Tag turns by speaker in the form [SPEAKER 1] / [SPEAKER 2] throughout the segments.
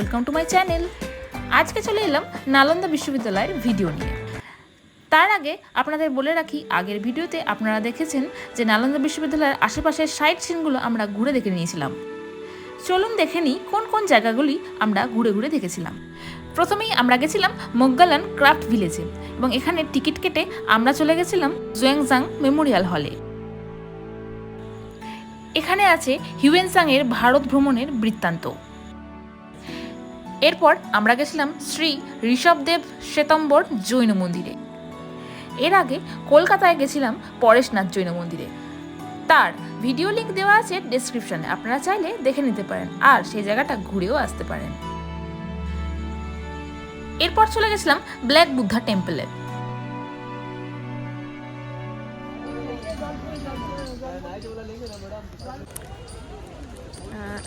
[SPEAKER 1] Welcome to my channel আজকে চলে এলাম নালন্দা বিশ্ববিদ্যালয়ের ভিডিও নিয়ে। তার আগে আপনাদের বলে রাখি, আগের ভিডিওতে আপনারা দেখেছেন যে নালন্দা বিশ্ববিদ্যালয়ের আশেপাশের সাইট সিনগুলো আমরা ঘুরে দেখে নিয়েছিলাম। চলুন দেখে নিই কোন কোন জায়গাগুলি আমরা ঘুরে ঘুরে দেখেছিলাম। প্রথমেই আমরা গেছিলাম মোগ্গালান ক্রাফট ভিলেজে এবং এখানে টিকিট কেটে আমরা চলে গেছিলাম জোয়াংজাং মেমোরিয়াল হলে। এখানে আছে হিউয়েনসাং এর ভারত ভ্রমণের বৃত্তান্ত। এরপর আমরা গেছিলাম শ্রী ঋষভদেব শ্বেতম্বর জৈন মন্দিরে। এর আগে কলকাতায় গেছিলাম পরেশনাথ জৈন মন্দিরে। তার ভিডিও লিংক দেওয়া আছে ডেসক্রিপশনে, আপনারা চাইলে দেখে নিতে পারেন আর সেই জায়গাটা ঘুরেও আসতে পারেন। এরপর চলে গেছিলাম ব্ল্যাক বুদ্ধা টেম্পলে।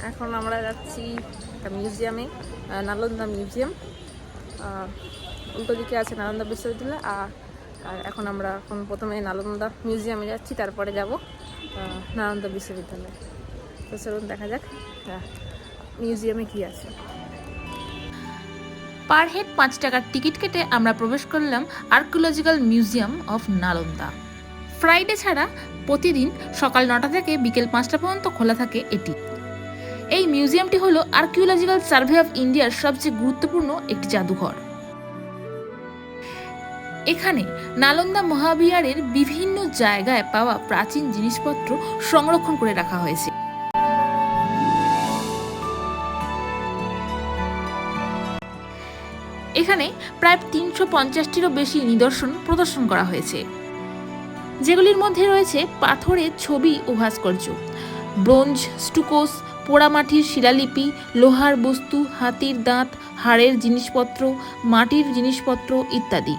[SPEAKER 2] এখন আমরা যাচ্ছি একটা মিউজিয়ামে নালন্দা মিউজিয়াম। উল্টো দিকে আছে নালন্দা বিশ্ববিদ্যালয়, আর আর এখন আমরা এখন প্রথমে নালন্দা মিউজিয়ামে যাচ্ছি, তারপরে যাব নালন্দা বিশ্ববিদ্যালয়। তো চলুন দেখা যাক মিউজিয়ামে কি আছে।
[SPEAKER 1] পার হেড পাঁচ টাকার টিকিট কেটে আমরা প্রবেশ করলাম archaeological museum of Nalanda. Friday ছাড়া প্রতিদিন সকাল নটা থেকে বিকেল পাঁচটা পর্যন্ত খোলা থাকে এটি। এই মিউজিয়ামটি হলো আর্কিওলজিক্যাল সার্ভে অফ ইন্ডিয়ার সবচেয়ে গুরুত্বপূর্ণ একটি জাদুঘর। এখানে নালন্দা মহাবিহারের বিভিন্ন জায়গায় পাওয়া প্রাচীন জিনিসপত্র সংরক্ষণ করে রাখা হয়েছে। এখানে প্রায় তিনশো পঞ্চাশটিরও বেশি নিদর্শন প্রদর্শন করা হয়েছে। যেগুলির মধ্যে রয়েছে পাথরের ছবি ও ভাস্কর্য। ব্রোঞ্জ, স্টুকোস পোড়ামাটির শিলালিপি, লোহার বস্তু, হাতির দাঁত, হাড়ের জিনিসপত্র, মাটির জিনিসপত্র ইত্যাদি।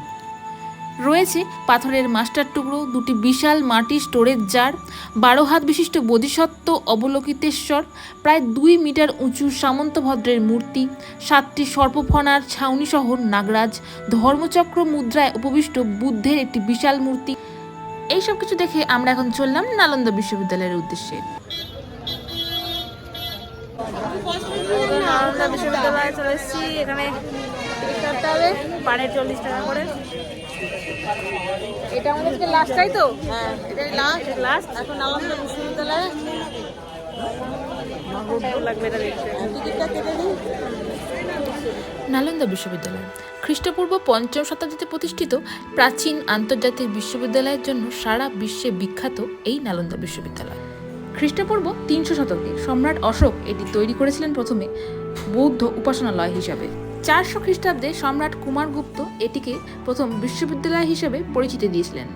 [SPEAKER 1] রয়েছে পাথরের মাস্টার টুকরো, দুটি বিশাল মাটির স্টোরেজ জার, বারো হাত বিশিষ্ট বোধিসত্ত্ব অবলোকিতেশ্বর, প্রায় দুই মিটার উঁচু সামন্তভদ্রের মূর্তি, সাতটি সর্পফনার ছাউনিসহ নাগরাজ, ধর্মচক্র মুদ্রায় উপবিষ্ট বুদ্ধের একটি বিশাল মূর্তি। এইসব কিছু দেখে আমরা এখন চললাম নালন্দা বিশ্ববিদ্যালয়ের উদ্দেশ্যে।
[SPEAKER 2] নালন্দা বিশ্ববিদ্যালয়ে চলে এসেছি। এখানে টিকিট কাটতে হবে। পাড়ে চল্লিশ টাকা করে। এটা আমাদের লাস্ট তাই তো? হ্যাঁ। এটাই লাস্ট লাস্ট এখন নালন্দা বিশ্ববিদ্যালয়ে। লাগবে এটা দেখতে? টিকিটটা কেটে দিই।
[SPEAKER 1] নালন্দা বিশ্ববিদ্যালয় খ্রিস্টপূর্ব পঞ্চম শতাব্দীতে প্রতিষ্ঠিত প্রাচীন আন্তর্জাতিক বিশ্ববিদ্যালয়ের জন্য সারা বিশ্বে বিখ্যাত এই নালন্দা বিশ্ববিদ্যালয়। খ্রিস্টপূর্ব তিনশো শতকে সম্রাট অশোক এটি তৈরি করেছিলেন প্রথমে বৌদ্ধ উপাসনালয় হিসাবে। চারশো খ্রিস্টাব্দে সম্রাট কুমারগুপ্ত এটিকে প্রথম বিশ্ববিদ্যালয় হিসেবে পরিচিতি দিয়েছিলেন।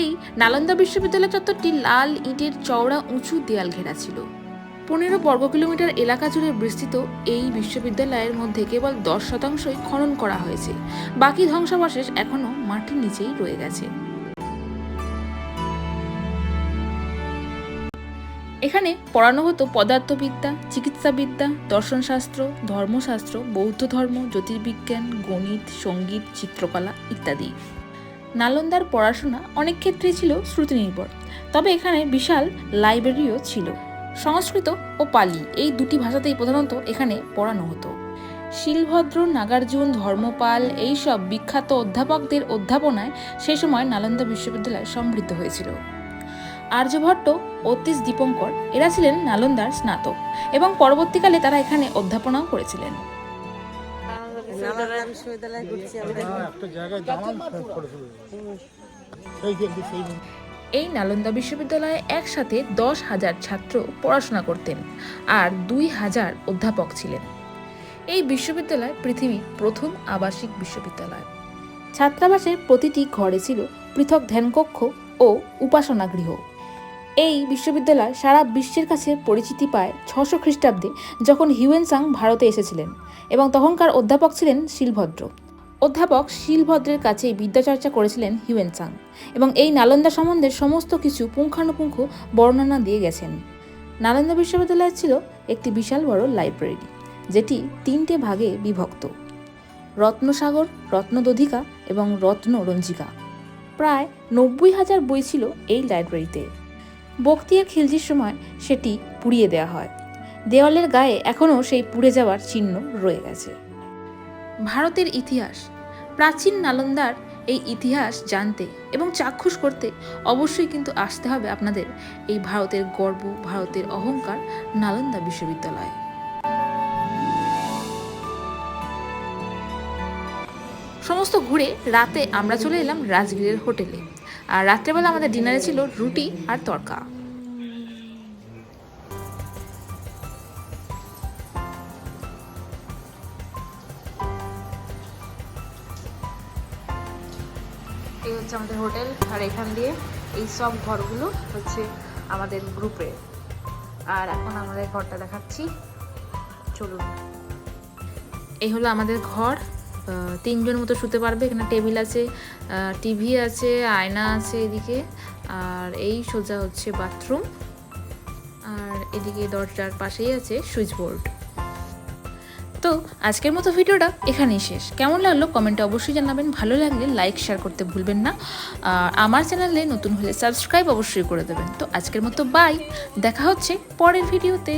[SPEAKER 1] এই নালন্দা বিশ্ববিদ্যালয় চত্বরটি লাল ইটের চওড়া উঁচু দেয়াল ঘেরা ছিল। পনেরো বর্গ কিলোমিটার এলাকা জুড়ে বিস্তৃত এই বিশ্ববিদ্যালয়ের মধ্যে কেবল দশ শতাংশই খনন করা হয়েছে। বাকি ধ্বংসাবশেষ এখনও মাটির নিচেই রয়ে গেছে। এখানে পড়ানো হতো পদার্থবিদ্যা, চিকিৎসাবিদ্যা, দর্শনশাস্ত্র, ধর্মশাস্ত্র, বৌদ্ধ ধর্ম, জ্যোতির্বিজ্ঞান, গণিত, সংগীত, চিত্রকলা ইত্যাদি। নালন্দার পড়াশোনা অনেক ক্ষেত্রেই ছিল শ্রুতিনির্ভর, তবে এখানে বিশাল লাইব্রেরিও ছিল। সংস্কৃত ও পালি এই দুটি ভাষাতেই প্রধানত এখানে পড়ানো হতো। শিলভদ্র, নাগার্জুন, ধর্মপাল এইসব বিখ্যাত অধ্যাপকদের অধ্যাপনায় সেই সময় নালন্দা বিশ্ববিদ্যালয় সমৃদ্ধ হয়েছিল। আর্যভট্ট অতীশ দীপঙ্কর এরা ছিলেন নালন্দার স্নাতক এবং পরবর্তীকালে তারা এখানে অধ্যাপনাও করেছিলেন।
[SPEAKER 3] সেই
[SPEAKER 1] এই নালন্দা বিশ্ববিদ্যালয়ে একসাথে দশ হাজার ছাত্র পড়াশোনা করতেন আর দুই হাজার অধ্যাপক ছিলেন। এই বিশ্ববিদ্যালয় পৃথিবীর প্রথম আবাসিক বিশ্ববিদ্যালয়। ছাত্রাবাসের প্রতিটি ঘরে ছিল পৃথক ধ্যানকক্ষ ও উপাসনা গৃহ এই বিশ্ববিদ্যালয় সারা বিশ্বের কাছে পরিচিতি পায় ছশো খ্রিস্টাব্দে, যখন হিউয়েনসাং ভারতে এসেছিলেন এবং তখনকার অধ্যাপক ছিলেন শিলভদ্র। অধ্যাপক শিলভদ্রের কাছেই বিদ্যাচর্চা করেছিলেন হিউয়েনসাং এবং এই নালন্দা সম্বন্ধে সমস্ত কিছু পুঙ্খানুপুঙ্খ বর্ণনা দিয়ে গেছেন। নালন্দা বিশ্ববিদ্যালয় ছিল একটি বিশাল বড় লাইব্রেরি, যেটি তিনটে ভাগে বিভক্ত। রত্নসাগর, রত্নদধিকা এবং রত্নরঞ্জিকা। প্রায় নব্বই হাজার বই ছিল এই লাইব্রেরিতে। বক্তিয়ার খিলজির সময় সেটি পুড়িয়ে দেওয়া হয়। দেওয়ালের গায়ে এখনও সেই পুড়ে যাওয়ার চিহ্ন রয়ে গেছে। ভারতের ইতিহাস, প্রাচীন নালন্দার এই ইতিহাস জানতে এবং চাক্ষুষ করতে অবশ্যই কিন্তু আসতে হবে আপনাদের এই ভারতের গর্ব, ভারতের অহংকার নালন্দা বিশ্ববিদ্যালয়। সমস্ত ঘুরে রাতে আমরা চলে এলাম রাজগীরের হোটেলে। আর রাত্রেবেলা আমাদের ডিনারে ছিল রুটি আর তড়কা
[SPEAKER 2] এই হচ্ছে আমাদের হোটেল, আর এখান দিয়ে এই সব ঘরগুলো হচ্ছে আমাদের গ্রুপে আর এখন আমাদের ঘরটা দেখাচ্ছি। চলুন।
[SPEAKER 1] এই হলো আমাদের ঘর। তিনজন মতো শুতে পারবে। এখানে টেবিল আছে টিভি আছে, আয়না আছে এদিকে। আর এই সোজা হচ্ছে বাথরুম। আর এদিকে দরজার পাশেই আছে সুইচ বোর্ড। তো আজকের মতো ভিডিওটা এখানেই শেষ। কেমন লাগল কমেন্টে অবশ্যই জানাবেন। ভালো লাগলে লাইক, শেয়ার করতে ভুলবেন না। আর আমার চ্যানেলে নতুন হলে সাবস্ক্রাইব অবশ্যই করে দেবেন। তো আজকের মতো বাই। দেখা হচ্ছে পরের ভিডিওতে।